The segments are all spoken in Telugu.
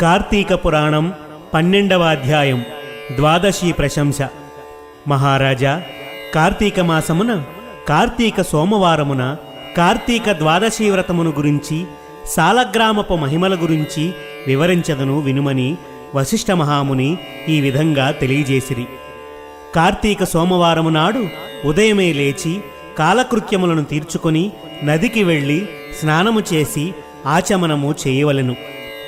కార్తీక పురాణం పన్నెండవ అధ్యాయం ద్వాదశి ప్రశంస. మహారాజా కార్తీక మాసమున కార్తీక సోమవారమున కార్తీక ద్వాదశి వ్రతమును గురించి సాలగ్రామపు మహిమల గురించి వివరించదను వినుమని వశిష్ఠ మహాముని ఈ విధంగా తెలియజేసిరి. కార్తీక సోమవారము నాడు ఉదయమే లేచి కాలకృత్యములను తీర్చుకొని నదికి వెళ్ళి స్నానము చేసి ఆచమనము చేయవలెను.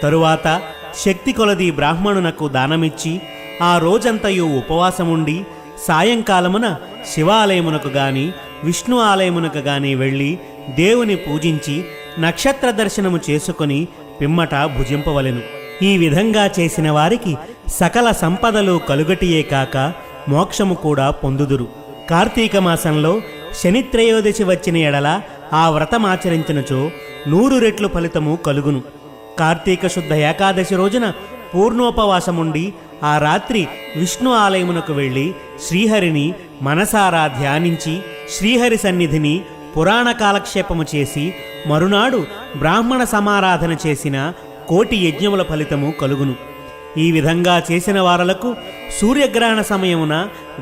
తరువాత శక్తి కొలది బ్రాహ్మణునకు దానమిచ్చి ఆ రోజంతయు ఉపవాసముండి సాయంకాలమున శివాలయమునకు గాని విష్ణు ఆలయమునకు గాని వెళ్ళి దేవుని పూజించి నక్షత్ర దర్శనము చేసుకొని పిమ్మట భుజింపవలెను. ఈ విధంగా చేసిన వారికి సకల సంపదలు కలుగటియే కాక మోక్షము కూడా పొందుదురు. కార్తీక మాసంలో శనిత్రయోదశి వచ్చిన ఎడల ఆ వ్రతమాచరించినచో నూరు రెట్లు ఫలితము కలుగును. కార్తీక శుద్ధ ఏకాదశి రోజున పూర్ణోపవాసముండి ఆ రాత్రి విష్ణు ఆలయమునకు వెళ్ళి శ్రీహరిని మనసారా ధ్యానించి శ్రీహరి సన్నిధిని పురాణ కాలక్షేపము చేసి మరునాడు బ్రాహ్మణ సమారాధన చేసిన కోటి యజ్ఞముల ఫలితము కలుగును. ఈ విధంగా చేసిన వారలకు సూర్యగ్రహణ సమయమున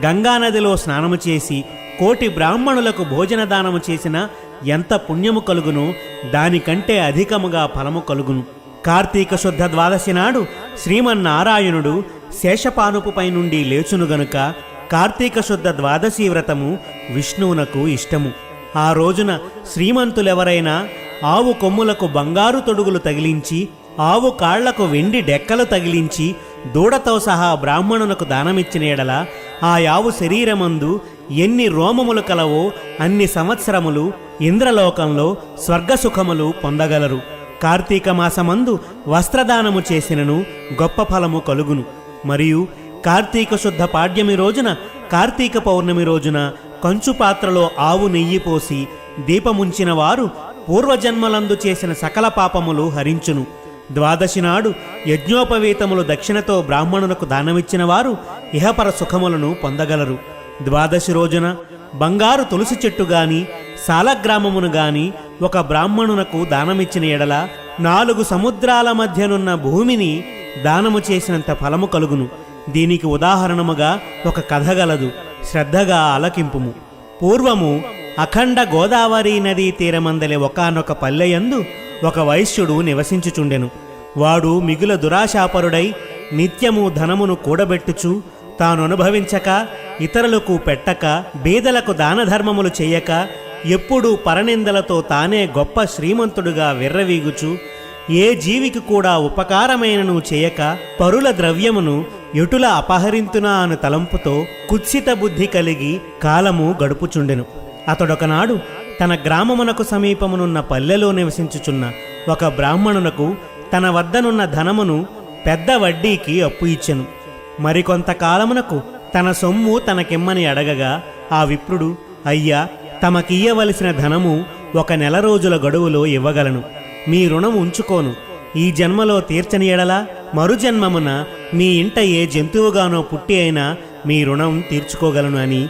గంగానదిలో స్నానము చేసి కోటి బ్రాహ్మణులకు భోజన దానము చేసిన ఎంత పుణ్యము కలుగును దానికంటే అధికముగా ఫలము కలుగును. కార్తీక శుద్ధ ద్వాదశి నాడు శ్రీమన్నారాయణుడు శేషపానుపుపై నుండి లేచును గనుక కార్తీక శుద్ధ ద్వాదశి వ్రతము విష్ణువునకు ఇష్టము. ఆ రోజున శ్రీమంతులెవరైనా ఆవు కొమ్ములకు బంగారు తొడుగులు తగిలించి ఆవు కాళ్ళకు వెండి డెక్కలు తగిలించి దూడతో సహా బ్రాహ్మణునకు దానమిచ్చిన ఎడల ఆ యావు శరీరమందు ఎన్ని రోమములు కలవో అన్ని సంవత్సరములు ఇంద్రలోకంలో స్వర్గసుఖములు పొందగలరు. కార్తీక మాసమందు వస్త్రదానము చేసినను గొప్ప ఫలము కలుగును. మరియు కార్తీక శుద్ధ పాడ్యమి రోజున కార్తీక పౌర్ణమి రోజున కంచు పాత్రలో ఆవు నెయ్యి పోసి దీపముంచిన వారు పూర్వజన్మలందు చేసిన సకల పాపములు హరించును. ద్వాదశి నాడు యజ్ఞోపవీతములు దక్షిణతో బ్రాహ్మణులకు దానమిచ్చిన వారు ఇహపర సుఖములను పొందగలరు. ద్వాదశి రోజున బంగారు తులసి చెట్టు గాని సాలగ్రామమును గాని ఒక బ్రాహ్మణునకు దానమిచ్చిన ఎడల నాలుగు సముద్రాల మధ్యనున్న భూమిని దానము చేసినంత ఫలము కలుగును. దీనికి ఉదాహరణముగా ఒక కథ గలదు. శ్రద్ధగా ఆలకింపుము. పూర్వము అఖండ గోదావరి నదీ తీరమందలి ఒకానొక పల్లెయందు ఒక వైశ్యుడు నివసించుచుండెను. వాడు మిగుల దురాశాపరుడై నిత్యము ధనమును కూడబెట్టుచు తాను అనుభవించక ఇతరులకు పెట్టక బీదలకు దానధర్మములు చేయక ఎప్పుడూ పరనిందలతో తానే గొప్ప శ్రీమంతుడుగా విర్రవీగుచు ఏ జీవికి కూడా ఉపకారమైనను చేయక పరుల ద్రవ్యమును ఎటుల అపహరింతునా అను తలంపుతో కుత్సిత బుద్ధి కలిగి కాలము గడుపుచుండెను. అతడొకనాడు తన గ్రామమునకు సమీపమునున్న పల్లెలో నివసించుచున్న ఒక బ్రాహ్మణునకు తన వద్దనున్న ధనమును పెద్ద వడ్డీకి అప్పు ఇచ్చెను. మరికొంతకాలమునకు తన సొమ్ము తనకిమ్మని అడగగా ఆ విప్రుడు అయ్యా తమకియ్యవలసిన ధనము ఒక నెల రోజుల గడువులో ఇవ్వగలను. మీ రుణం ఉంచుకోను. ఈ జన్మలో తీర్చని ఎడలా మరుజన్మమున మీ ఇంట ఏ జంతువుగానో పుట్టి అయినా మీ రుణం తీర్చుకోగలను అని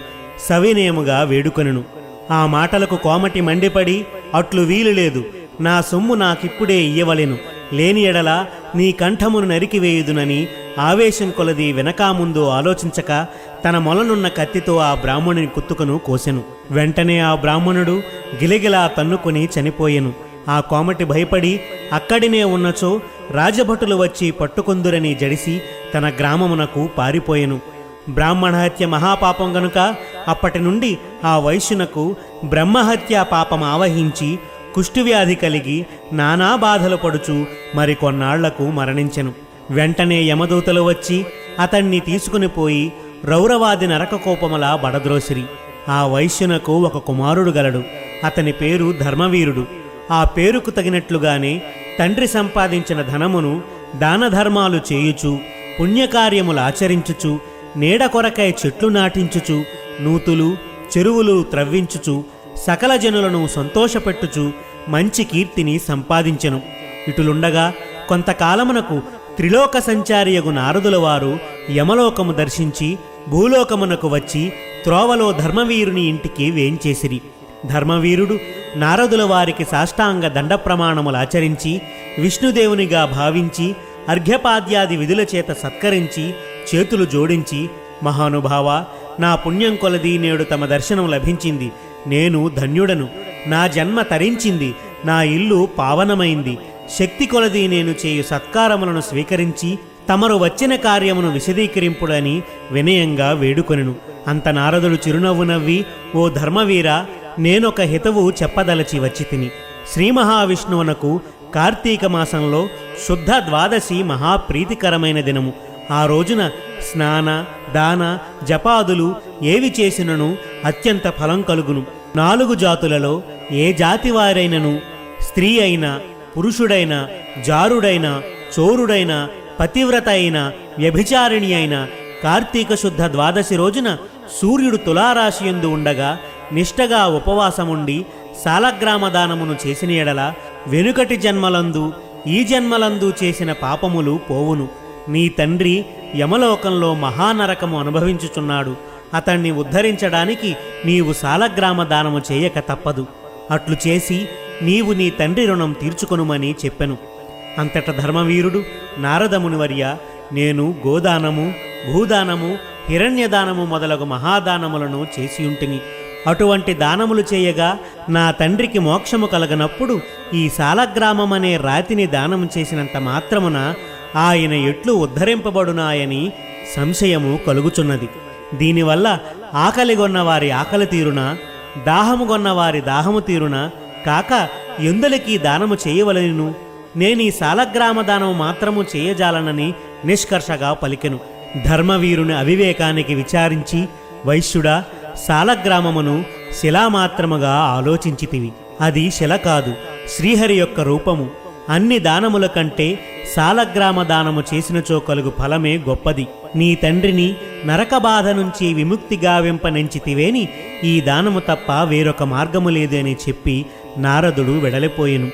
సవినయముగా వేడుకొనెను. ఆ మాటలకు కోమటి మండిపడి అట్లు వీలు లేదు. నా సొమ్ము నాకిప్పుడే ఇయ్యవలెను. లేని ఎడల నీ కంఠమును నరికివేయుదునని ఆవేశం కొలది వెనకా ముందు ఆలోచించక తన మొలనున్న కత్తితో ఆ బ్రాహ్మణుని కుత్తుకను కోసెను. వెంటనే ఆ బ్రాహ్మణుడు గిలిగిలా తన్నుకుని చనిపోయెను. ఆ కోమటి భయపడి అక్కడినే ఉన్నచో రాజభటులు వచ్చి పట్టుకొందురని జడిసి తన గ్రామమునకు పారిపోయెను. బ్రాహ్మణహత్య మహాపాపం గనుక అప్పటి నుండి ఆ వైశ్యునకు బ్రహ్మహత్య పాపం ఆవహించి కుష్ఠువ్యాధి కలిగి నానా బాధలు పడుచు మరికొన్నాళ్ళకు మరణించెను. వెంటనే యమదూతలు వచ్చి అతన్ని తీసుకుని పోయి రౌరవాది నరకకోపముల బడద్రోసిరి. ఆ వైశ్యునకు ఒక కుమారుడు గలడు. అతని పేరు ధర్మవీరుడు. ఆ పేరుకు తగినట్లుగానే తండ్రి సంపాదించిన ధనమును దానధర్మాలు చేయుచు పుణ్యకార్యములు ఆచరించుచు నీడ కొరకై చెట్లు నాటించుచు నూతులు చెరువులు త్రవ్వించుచు సకల జనులను సంతోషపెట్టుచు మంచి కీర్తిని సంపాదించెను. ఇటులుండగా కొంతకాలమునకు త్రిలోక సంచారియగు నారదుల వారు యమలోకము దర్శించి భూలోకమునకు వచ్చి త్రోవలో ధర్మవీరుని ఇంటికి వేంచేసిరి. ధర్మవీరుడు నారదుల వారికి సాష్టాంగ దండ ప్రమాణములు ఆచరించి విష్ణుదేవునిగా భావించి అర్ఘ్యపాద్యాది విధుల చేత సత్కరించి చేతులు జోడించి మహానుభావ నా పుణ్యం కొలది నేడు తమ దర్శనం లభించింది. నేను ధన్యుడను. నా జన్మ తరించింది. నా ఇల్లు పావనమైంది. శక్తి కొలది నేను చేయు సత్కారములను స్వీకరించి తమరు వచ్చిన కార్యమును విశదీకరింపుడని వినయంగా వేడుకొనెను. అంత నారదుడు చిరునవ్వు నవ్వి ఓ ధర్మవీర నేనొక హితవు చెప్పదలచి వచ్చి తిని శ్రీ మహావిష్ణువునకు కార్తీక మాసంలో శుద్ధ ద్వాదశి మహాప్రీతికరమైన దినము. ఆ రోజున స్నాన దాన జపాదులు ఏవి చేసినను అత్యంత ఫలం కలుగును. నాలుగు జాతులలో ఏ జాతి వారైనను స్త్రీ అయినా పురుషుడైన జారుడైన చోరుడైన పతివ్రత అయిన వ్యభిచారిణి అయిన కార్తీక శుద్ధ ద్వాదశి రోజున సూర్యుడు తులారాశియందు ఉండగా నిష్టగా ఉపవాసముండి సాలగ్రామ దానమును చేసిన ఎడల వెనుకటి జన్మలందు ఈ జన్మలందు చేసిన పాపములు పోవును. నీ తండ్రి యమలోకంలో మహానరకము అనుభవించుచున్నాడు. అతణ్ణి ఉద్ధరించడానికి నీవు సాలగ్రామ దానము చేయక తప్పదు. అట్లు చేసి నీవు నీ తండ్రి రుణం తీర్చుకొనుమని చెప్పెను. అంతట ధర్మవీరుడు నారదమునివర్య నేను గోదానము భూదానము హిరణ్యదానము మొదలగు మహాదానములను చేసియుంటిని. అటువంటి దానములు చేయగా నా తండ్రికి మోక్షము కలగనప్పుడు ఈ సాలగ్రామమనే రాతిని దానము చేసినంత మాత్రమున ఆయన ఎట్లు ఉద్ధరింపబడునాయని సంశయము కలుగుచున్నది. దీనివల్ల ఆకలిగొన్న వారి ఆకలి తీరున దాహముగొన్న వారి దాహము తీరున కాక ఎందులకి దానము చేయవలెను? నేనీ సాలగ్రామ దానము మాత్రము చేయజాలనని నిష్కర్షగా పలికెను. ధర్మవీరుని అవివేకానికి విచారించి వైశ్యుడా సాలగ్రామమును శిలామాత్రముగా ఆలోచించితివి. అది శిల కాదు శ్రీహరి యొక్క రూపము. అన్ని దానముల కంటే సాలగ్రామ దానము చేసినచో కలుగు ఫలమే గొప్పది. నీ తండ్రిని నరక బాధ నుంచి విముక్తి గావింపనెంచితివేని ఈ దానము తప్ప వేరొక మార్గము లేదు అని చెప్పి నారదుడు వెడలిపోయెను.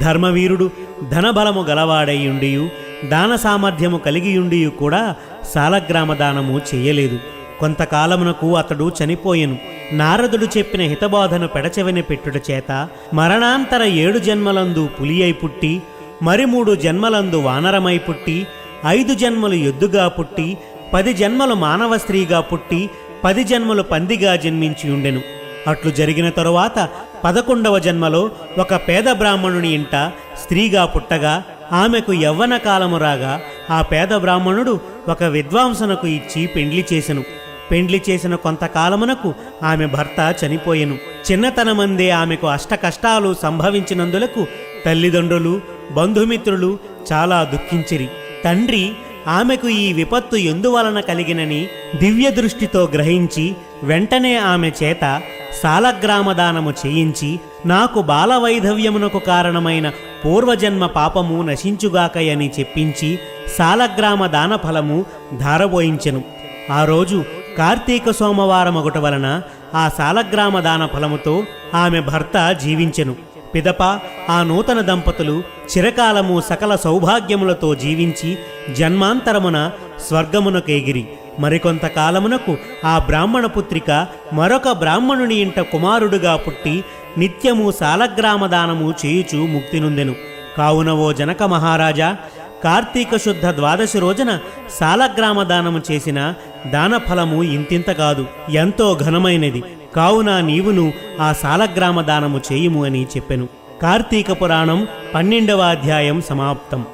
ధర్మవీరుడు ధనబలము గలవాడైయుండియు దాన సామర్థ్యము కలిగియుండియు కూడా సాలగ్రామ దానము చేయలేదు. కొంతకాలమునకు అతడు చనిపోయెను. నారదుడు చెప్పిన హితబోధను పెడచెవిన పెట్టుట చేత మరణాంతర ఏడు జన్మలందు పులి అయి పుట్టి మరి మూడు జన్మలందు వానరమై పుట్టి ఐదు జన్మలు ఎద్దుగా పుట్టి పది జన్మలు మానవ స్త్రీగా పుట్టి పది జన్మలు పందిగా జన్మించి ఉండెను అట్లు జరిగిన తరువాత పదకొండవ జన్మలో ఒక పేద బ్రాహ్మణుని ఇంట స్త్రీగా పుట్టగా ఆమెకు యవ్వన కాలము రాగా ఆ పేద బ్రాహ్మణుడు ఒక విద్వాంసనకు ఇచ్చి పెండ్లి చేసెను. పెండ్లి చేసిన కొంతకాలమునకు ఆమె భర్త చనిపోయెను. చిన్నతనమందే ఆమెకు అష్ట కష్టాలు సంభవించినందులకు తల్లిదండ్రులు బంధుమిత్రులు చాలా దుఃఖించిరి. తండ్రి ఆమెకు ఈ విపత్తు ఎందువలన కలిగినని దివ్య దృష్టితో గ్రహించి వెంటనే ఆమె చేత సాలగ్రామదానము చేయించి నాకు బాలవైధవ్యమునకు కారణమైన పూర్వజన్మ పాపము నశించుగాకయని చెప్పించి సాలగ్రామ దాన ఫలము ధారబోయించెను. ఆ రోజు కార్తీక సోమవారం ఒకటి వలన ఆ సాలగ్రామ దాన ఫలముతో ఆమె భర్త జీవించెను. పిదప ఆ నూతన దంపతులు చిరకాలము సకల సౌభాగ్యములతో జీవించి జన్మాంతరమున స్వర్గమునకేగిరి మరికొంత కాలమునకు ఆ బ్రాహ్మణ పుత్రిక మరొక బ్రాహ్మణుని ఇంట కుమారుడుగా పుట్టి నిత్యము సాలగ్రామదానము చేయుచు ముక్తినుందెను కావున ఓ జనక మహారాజా కార్తీక శుద్ధ ద్వాదశి రోజున సాలగ్రామ దానము చేసిన దానఫలము ఇంతింత కాదు ఎంతో ఘనమైనది. కావున నీవును ఆ సాలగ్రామ దానము చేయుము అని చెప్పెను. కార్తీక పురాణం పన్నెండవ అధ్యాయం సమాప్తం.